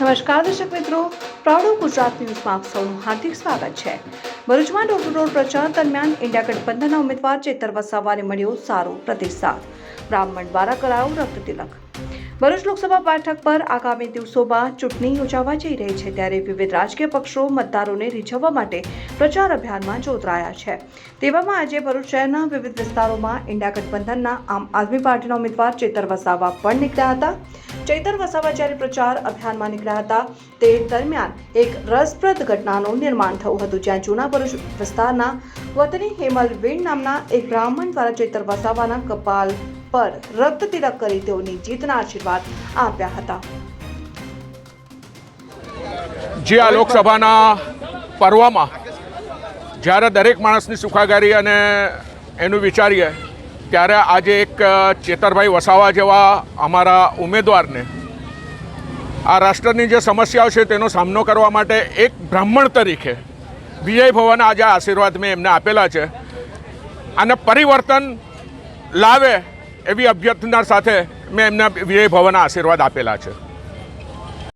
નમસ્કાર, દર્શક મિત્રો. પ્રાઉડ ગુજરાત ન્યૂઝમાં આપ સૌનું હાર્દિક સ્વાગત છે. ભરૂચમાં ડોર ટુ ડોર પ્રચાર દરમિયાન ઇન્ડિયા ગઠબંધનના ઉમેદવાર ચેતર વસાવાને મળ્યો સારો પ્રતિસાદ. બ્રાહ્મણ દ્વારા કરાયો રક્ત તિલક. ભરૂચ લોકસભા બેઠક પર આગામી દિવસોમાં ચૂંટણી યોજાવા જઈ રહી છે, ત્યારે વિવિધ રાજકીય પક્ષો મતદારોને રીઝવવા માટે પ્રચાર અભિયાનમાં જોતરાયા છે. તેવામાં આજે ભરૂચ શહેરના વિવિધ વિસ્તારોમાં ઇન્ડિયા ગઠબંધનના આમ આદમી પાર્ટીના ઉમેદવાર ચેતર વસાવા પણ નીકળ્યા હતા. ચૈતર વસાવા જ્યારે પ્રચાર અભિયાનમાં નીકળ્યા હતા, તે દરમિયાન એક રસપ્રદ ઘટનાનું નિર્માણ થયું હતું, જ્યાં જૂના ભરૂચ વિસ્તારના વતની હેમલ વેણ નામના એક બ્રાહ્મણ દ્વારા ચૈતર વસાવાના કપાલ પર રક્ત તિલક કરી તેઓની જીતના આશીર્વાદ આપ્યા હતા. જે આ લોકસભાના પર્વમાં જ્યારે દરેક માણસની સુખાગારી અને એનું વિચારીએ ત્યારે આજે એક ચેતરભાઈ વસાવા જેવા અમારા ઉમેદવારને આ રાષ્ટ્રની જે સમસ્યાઓ છે તેનો સામનો કરવા માટે એક બ્રાહ્મણ તરીકે વિજય ભવન આજે આશીર્વાદ મેં એમને આપેલા છે. અને પરિવર્તન લાવે એવી અભ્યર્થના સાથે મેં એમને વિજય ભવનના આશીર્વાદ આપેલા છે.